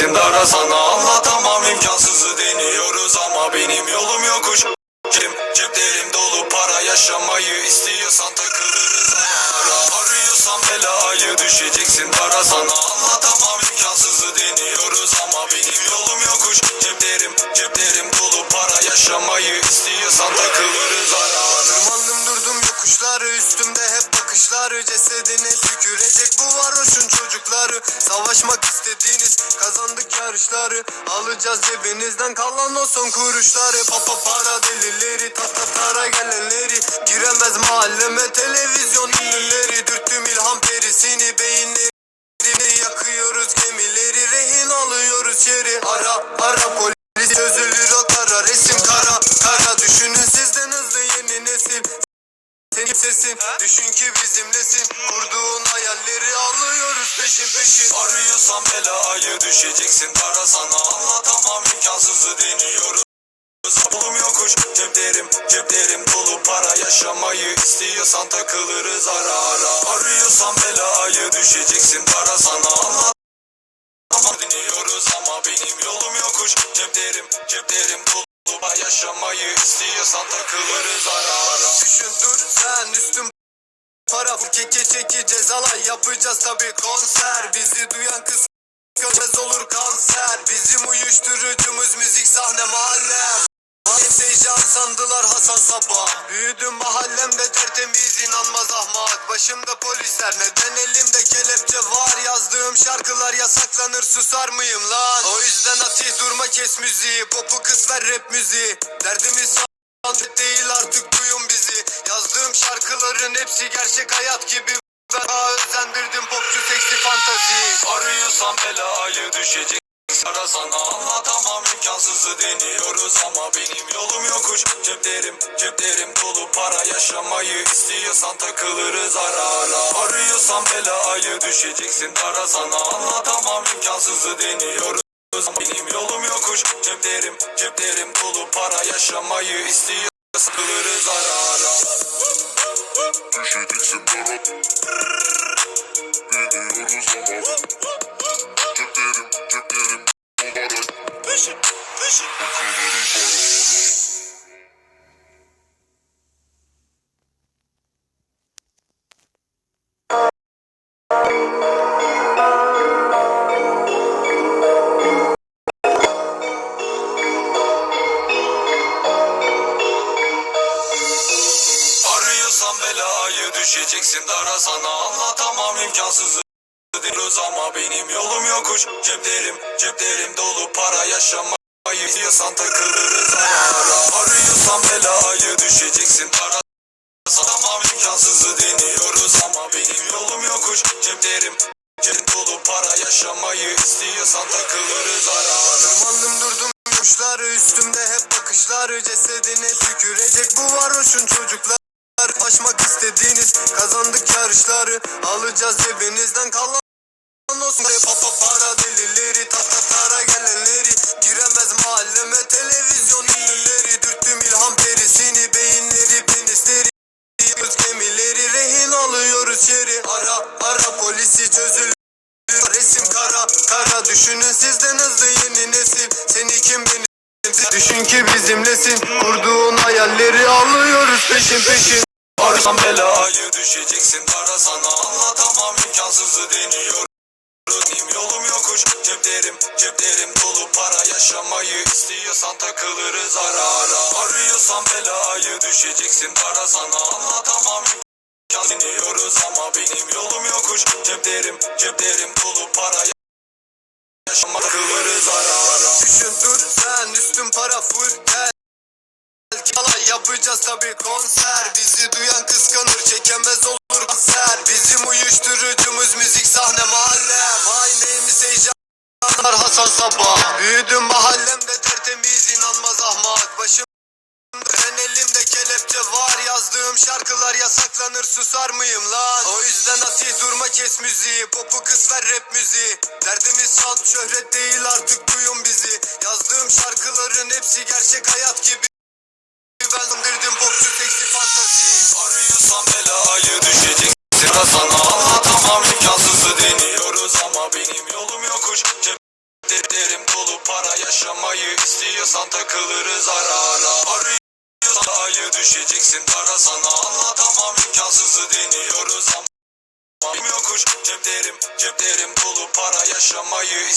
düşeceksin dara sana Anlatamam. İmkansızı deniyoruz ama benim yolum yokuş Cem, ceplerim dolu para yaşamayı istiyorsan takılırız. Ayara Arıyorsan belayı düşeceksin. Dara sana bakışları Cesedine tükürecek bu varoşun çocukları. Savaşmak istediğiniz kazandık yarışları. Alacağız cebinizden kalan o son kuruşları. Papa para delileri tatla tara gelenleri. Giremez mahalleme televizyon ünlüleri. Dürttüm ilham perisini beyinleri Yakıyoruz gemileri. Rehin alıyoruz şeri. Ara ara polis sesin. Düşün ki bizimlesin. Kurduğun hayalleri alıyoruz peşin peşin. Arıyorsan belayı düşeceksin. Dara sana Anlatamam. İmkansızı deniyoruz. Oğlum yokuş. Ceplerim ceplerim dolu. Para yaşamayı istiyorsan takılırız ara ara. Arıyorsan belayı düşeceksin. Dara sana Anlatamam. Dinliyoruz ama benim yolum yokuş. Ceplerim ceplerim dolu. Para yaşamayı istiyorsan takılırız ara ara. Düşün dur sen üstüm Para. Keke çeki cezalar yapacağız tabi konser Bizi duyan kız Kız olur kanser. Bizim uyuşturucumuz müzik sahne mahallem heyecan sandılar Hasan Sabah. Büyüdüm mahallemde tertemiz inanmaz ahmak. Başımda polisler neden elimde kelepçe var? Yazdığım şarkılar yasaklanır susar mıyım lan? O yüzden atih durma kes müziği. Popu kız ver rap müziği. Derdimiz Sanat değil artık duyun bizi. Yazdığım şarkıların hepsi gerçek hayat gibi. Daha özendirdim popçu seksi fantazi. Arıyorsan belayı düşecek. Ara sana anlatamam imkansızı deniyoruz ama benim yolum yokuş. Ceplerim ceplerim dolu para yaşamayı istiyorsan takılırız ara ara. Arıyorsan belayı düşeceksin dara sana anlatamam imkansızı deniyoruz ama benim yolum yokuş. Ceplerim ceplerim dolu. Para yaşamayı istiyorsan takılırız ara ara. Düşeceksin dara düşeceksin dara sana anlatamam imkansızı diyoruz ama benim yolum yokuş. Ceplerim ceplerim dolu para yaşamayı istiyorsan takılırız ara Arıyorsan belayı düşeceksin dara Tamam imkansızı deniyoruz ama benim yolum yokuş. Ceplerim ceplerim dolu para yaşamayı istiyorsan takılırız ara ara. Tırmandım durdum yokuşları üstümde hep bakışları Cesedine tükürecek bu varoşun çocuklar Aşmak istediğiniz kazandık yarışları. Alacağız cebinizden kalan olsun. Papa para delileri tatla tara gelenleri. Giremez mahalleme televizyon ünlüleri. Dürttüm ilham perisini beyinleri penisleri. Göz gemileri rehin alıyoruz şeri Ara ara polisi çözülür Resim kara kara. Düşünün sizden hızlı yeni nesil. Seni kim benim Düşün ki bizimlesin. Kurduğun hayalleri alıyoruz peşin peşin Arıyorsan belayı düşeceksin dara sana anlatamam imkansızı deniyorum. Yolum yokuş ceplerim ceplerim dolu. Para yaşamayı istiyorsan takılırız ara ara. Arıyorsan belayı düşeceksin dara sana anlatamam deniyoruz. Ama benim yolum yokuş ceplerim ceplerim dolu. Para yaşamayı takılırız ara ara. Düşün dur sen üstün para full yapacağız tabi konser. Bizi duyan kıskanır çekemez olur kanser Bizim uyuşturucumuz müzik sahne mahalle. My name is heyecanlar Hasan Sabah. Büyüdüm mahallemde tertemiz inanmaz ahmak. Başım ben elimde kelepçe var. Yazdığım şarkılar yasaklanır susar mıyım lan? O yüzden atih durma kes müziği Popu kız ver rap müziği. Derdimiz sant şöhret düşeceksin para sana anlatamam. İmkansızı deniyoruz ama Yokuş ceplerim ceplerim dolu para yaşamayı